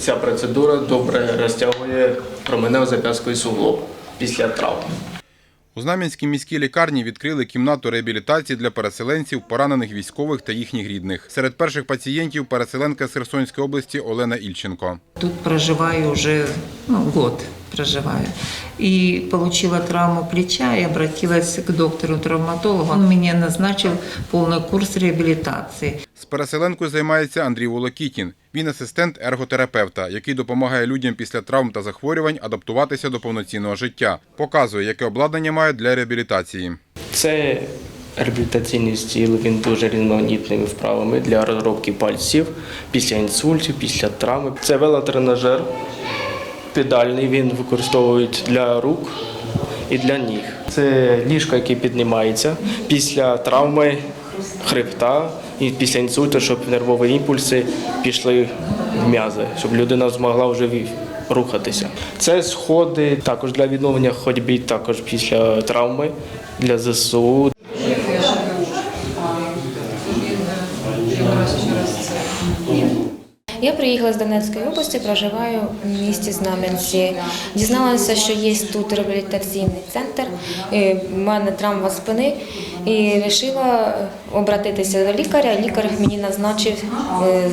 Ця процедура добре розтягує променев зап'язку і суглоб після травм. У Знам'янській міській лікарні відкрили кімнату реабілітації для переселенців, поранених військових та їхніх рідних. Серед перших пацієнтів переселенка з Херсонської області Олена Ільченко. Тут проживаю вже ну, год проживаю. И получила травму плеча и обратилась к доктору-травматологу. Он мне назначил полный курс реабилитации. З переселенкою займається Андрій Волокітін. Він асистент ерготерапевта, який допомагає людям після травм та захворювань адаптуватися до повноцінного життя. Показує, яке обладнання мають для реабілітації. Це реабілітаційний стіл, він дуже різноманітними вправами для розробки пальців після інсультів, після травми. Це велотренажер педальний, він використовують для рук і для ніг. Це ліжко, яке піднімається після травми хребта і після інсульту, щоб нервові імпульси пішли в м'язи, щоб людина змогла вже рухатися. Це сходи також для відновлення ходьби, також після травми для ЗСУ. Я приїхала з Донецької області, проживаю в місті Знам'янці. Дізналася, що є тут реабілітаційний центр. Е, У мене травма спини і вирішила обратитися до лікаря. Лікар мені назначив е,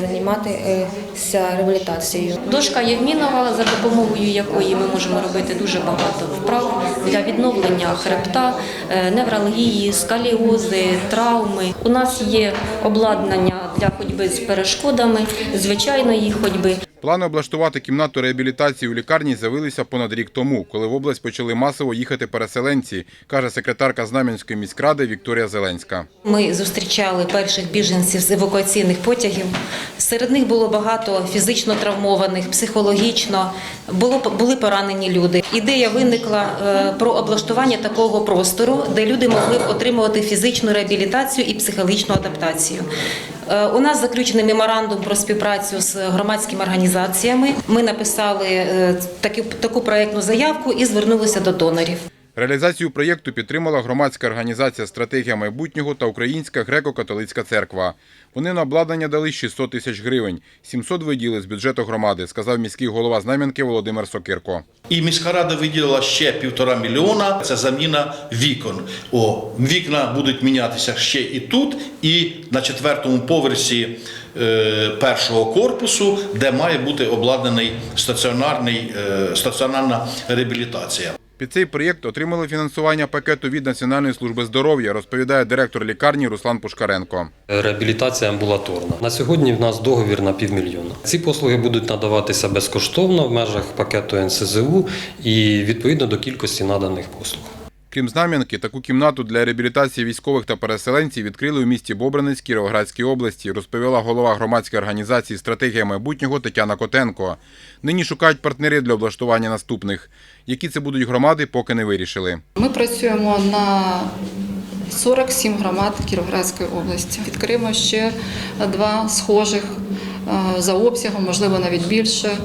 займатися реабілітацією. Дошка Євмінова, за допомогою якої ми можемо робити дуже багато вправ для відновлення хребта, е, невралгії, скаліози, травми. У нас є обладнання для ходьби з перешкодами, звичайної ходьби. Плани облаштувати кімнату реабілітації у лікарні з'явилися понад рік тому, коли в область почали масово їхати переселенці, каже секретарка Знам'янської міськради Вікторія Зеленська. Ми зустрічали перших біженців з евакуаційних потягів. Серед них було багато фізично травмованих, психологічно, було, були поранені люди. Ідея виникла е, про облаштування такого простору, де люди могли б отримувати фізичну реабілітацію і психологічну адаптацію. Е, У нас заключений меморандум про співпрацю з громадськими організаціями. Ми написали е, таку, таку проєктну заявку і звернулися до донорів. Реалізацію проєкту підтримала громадська організація Стратегія майбутнього та Українська греко-католицька церква. Вони на обладнання дали 600 тисяч гривень, 700 виділи з бюджету громади, сказав міський голова Знам'янки Володимир Сокирко. І міська рада виділила ще півтора мільйона. Це заміна вікон. О, вікна будуть мінятися ще і тут, і на четвертому поверсі е, першого корпусу, де має бути обладнаний стаціонарний е, стаціонарна реабілітація. Під цей проєкт отримали фінансування пакету від Національної служби здоров'я, розповідає директор лікарні Руслан Пушкаренко. Реабілітація амбулаторна. На сьогодні в нас договір на півмільйона. Ці послуги будуть надаватися безкоштовно в межах пакету НСЗУ і відповідно до кількості наданих послуг. Крім Знам'янки, таку кімнату для реабілітації військових та переселенців відкрили у місті Бобринець Кіровоградській області, розповіла голова громадської організації Стратегія майбутнього Тетяна Котенко. Нині шукають партнерів для облаштування наступних. Які це будуть громади, поки не вирішили. Ми працюємо на 47 громад Кіровоградської області. Відкриємо ще два схожих е, за обсягом, можливо, навіть більше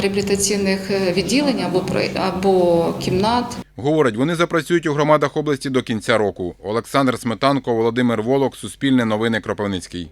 реабілітаційних відділень або або кімнат. Говорить, вони запрацюють у громадах області до кінця року. Олександр Сметанко, Володимир Волок, Суспільне новини Кропивницький.